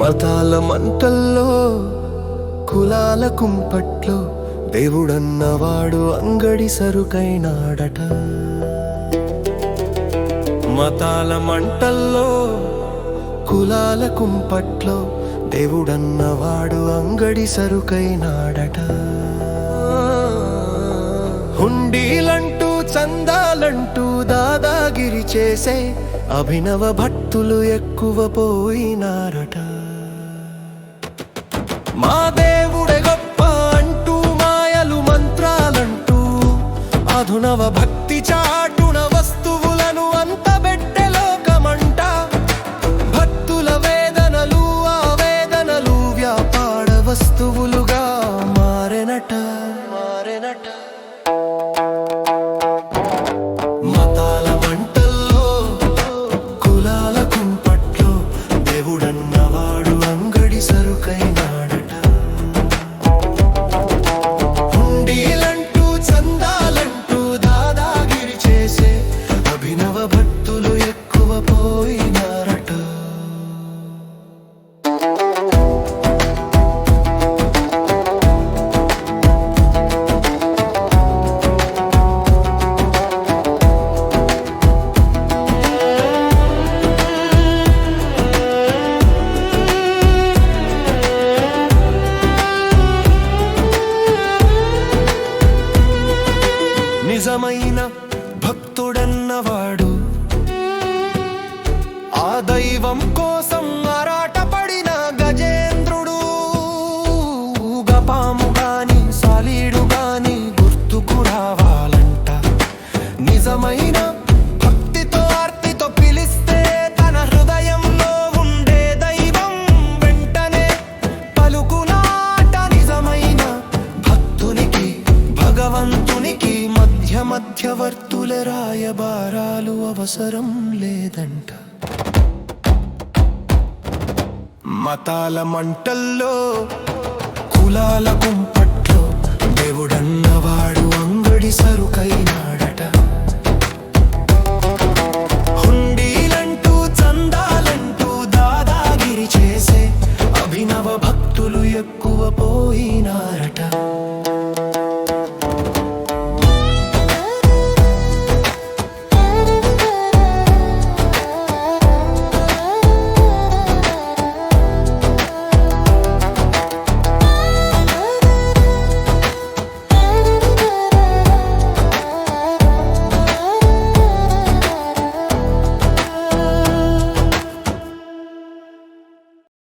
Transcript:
మతాల మంటల్లో కులాల కుంపట్లో దేవుడన్నవాడు అంగడి సరుకైనాడట. మతాల మంటల్లో కులాల కుంపట్లో దేవుడన్నవాడు అంగడి సరుకైనాడట. హుండీలంటూ చందాలంటూ దాదాగిరి చేసే అభినవ భక్తులు ఎక్కువ పోయినారట. మా దేవుడే వస్తువులుగా భక్తుడన్నవాడు? మధ్యవర్తుల రాయబారాలు అవసరం లేదంట. మతాల మంటల్లో కులాల కుంపట్లో దేవుడన్నవాడు అంగడి సరుకైనా